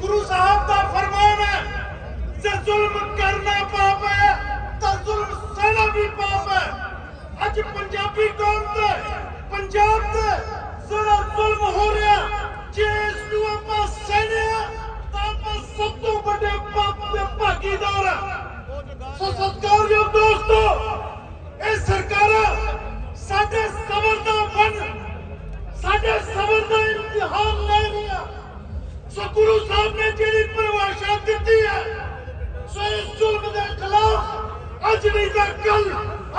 ਗੁਰੂ ਸਾਹਿਬ ਦਾ ਫਰਮਾਨ ਹੈ, ਜੇ ਜ਼ੁਲਮ ਕਰਨਾ ਪਾਪ ਹੈ, ਤਾਂ ਜ਼ੁਲਮ ਸਹਿਣਾ ਵੀ ਪਾਪ ਹੈ। ਅੱਜ ਪੰਜਾਬੀ ਕੌਮ ਤੇ, ਪੰਜਾਬ ਤੇ ਜਿਹੜਾ ਜ਼ੁਲਮ ਹੋ ਰਿਹਾ, ਜੇ ਇਸ ਨੂੰ ਆਪਾਂ ਸਹਿਣਿਆ, ਤਾਂ ਆਪਾਂ ਸਭ ਤੋਂ ਵੱਡੇ ਪਾਪ ਦੇ ਭਾਗੀਦਾਰ ਹਾਂ। ਸੋ ਸਤਿਕਾਰਯੋਗ ਸੋ ਗੁਰੂ ਸਾਹਿਬ ਨੇ ਜਿਹੜੀ ਪਰਿਭਾਸ਼ਾ ਦਿੱਤੀ ਹੈ, ਸੋ ਇਸ ਜ਼ੁਲਮ ਦੇ ਖਿਲਾਫ ਅੱਜ ਨਹੀਂ ਤਾਂ ਕੱਲ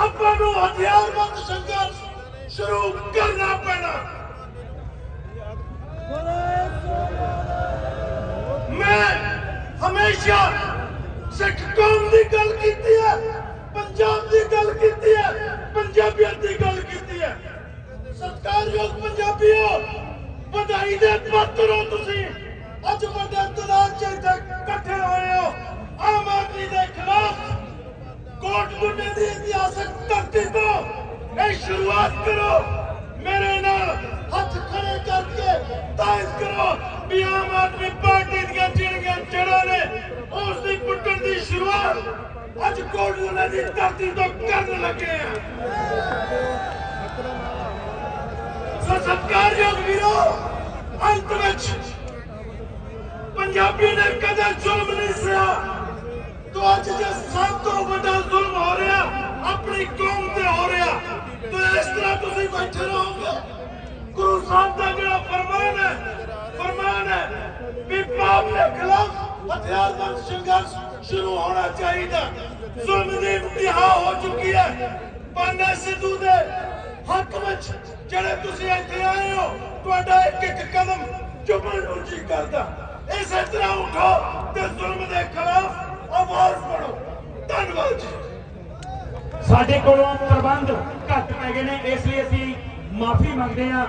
ਆਪਾਂ ਨੂੰ ਹਥਿਆਰਬੰਦ ਸੰਘਰਸ਼ ਸ਼ੁਰੂ ਕਰਨਾ ਪੈਣਾ। ਮੈਂ ਹਮੇਸ਼ਾ ਸਿੱਖ ਕੌਮ ਦੀ ਗੱਲ ਕੀਤੀ ਹੈ, ਪੰਜਾਬ ਦੀ ਗੱਲ ਕੀਤੀ ਹੈ ਪੰਜਾਬੀਅਤ ਦੀ ਗੱਲ ਕੀਤੀ ਹੈ। ਸਤਿਕਾਰਯੋਗ ਪੰਜਾਬੀਓ, ਵਧਾਈ ਦੇ ਪਾਤਰ ਹੋ ਤੁਸੀਂ ਅੱਜ ਵੱਡੇ ਤਦਾਦ ਚ ਇੱਥੇ ਇਕੱਠੇ ਹੋਏ ਹੋ ਆਮ ਆਦਮੀ ਦੇ ਖਿਲਾਫ ਕੋਟ ਦੀ ਇਤਿਹਾਸਕ ਧਰਤੀ ਤੋਂ ਇਹ ਸ਼ੁਰੂਆਤ ਕਰੋ। ਮੇਰੇ ਨਾਲ ਹੱਥ ਖੜੇ ਕਰਕੇ ਤਾਇਦ ਕਰੋ ਵੀ ਆਮ ਆਦਮੀ ਪਾਰਟੀ ਦੀਆਂ ਜਿਹੜੀਆਂ ਜੜ੍ਹਾਂ ਨੇ, ਉਸ ਦੀ ਪੁੱਟਣ ਦੀ ਸ਼ੁਰੂਆਤ ਅੱਜ ਕੋਟ ਦੀ ਧਰਤੀ ਤੋਂ ਕਰਨ ਲੱਗੇ ਆ। ਸੋ ਸਤਿਕਾਰਯੋਗ ਵੀਰੋ, ਅੰਤ ਵਿੱਚ ਪੰਜਾਬੀ ਨੇ ਕਦੇ ਜ਼ੁਲਮ ਅੱਜ ਜੇ ਸਭ ਤੋਂ ਵੱਡਾ ਜ਼ੁਲਮ ਹੋ ਰਿਹਾ, ਆਪਣੀ ਕੌਮ ਤੇ ਹੋ ਰਿਹਾ, ਤੇ ਇਸ ਤਰ੍ਹਾਂ ਤੁਸੀਂ ਬੈਠੇ ਰਹੋਗੇ। ਗੁਰੂ ਸਾਹਿਬ ਦਾ ਜਿਹੜਾ ਫਰਮਾਨ ਹੈ ਫਰਮਾਨ ਹੈ ਵੀ ਪਾਪ ਦੇ ਖਿਲਾਫ ਹਥਿਆਰਬੰਦ ਸੰਘਰਸ਼ ਸ਼ੁਰੂ ਹੋਣਾ ਚਾਹੀਦਾ। ਜ਼ੁਲਮ ਦੀ ਇੰਤਹਾ ਹੋ ਚੁੱਕੀ ਹੈ। ਪਾਨਾ ਸਿੱਧੂ ਦੇ ਹੱਕ ਵਿੱਚ ਜਿਹੜੇ ਤੁਸੀਂ ਇੱਥੇ ਆਏ ਹੋ, ਤੁਹਾਡਾ ਇੱਕ ਇੱਕ ਕਦਮ ਚੁੰਮਣ ਨੂੰ ਜੀ ਕਰਦਾ। ਇਸੇ ਤਰ੍ਹਾਂ ਉਠੋ ਤੇ ਜ਼ੁਲਮ ਦੇ ਖਿਲਾਫ ਸਾਡੇ ਕੋਲੋਂ ਪ੍ਰਬੰਧ ਘੱਟ ਪੈ ਗਏ ਨੇ ਇਸ ਲਈ ਅਸੀਂ ਮਾਫੀ ਮੰਗਦੇ ਹਾਂ।